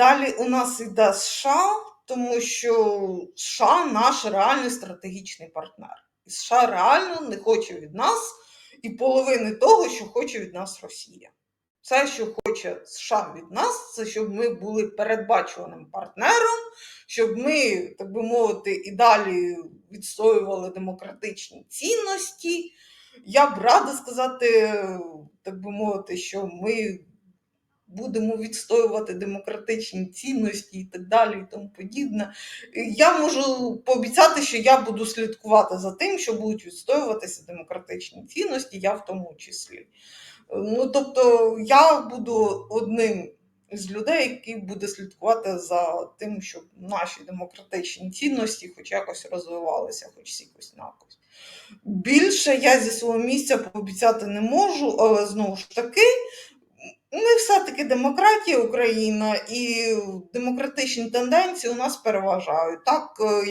Далі у нас йде США, тому що США наш реальний стратегічний партнер. І США реально не хоче від нас і половини того, що хоче від нас Росія. Все, що хоче США від нас, це щоб ми були передбачуваним партнером, щоб ми, так би мовити, і далі відстоювали демократичні цінності. Я б рада сказати, так би мовити, що ми будемо відстоювати демократичні цінності і так далі, і тому подібне. Я можу пообіцяти, що я буду слідкувати за тим, що будуть відстоюватися демократичні цінності, я в тому числі. Ну, тобто, я буду одним з людей, який буде слідкувати за тим, щоб наші демократичні цінності хоч якось розвивалися, хоч якось якось. Більше я зі свого місця пообіцяти не можу, але знову ж таки, ми все-таки демократія Україна, і демократичні тенденції у нас переважають. Так, е,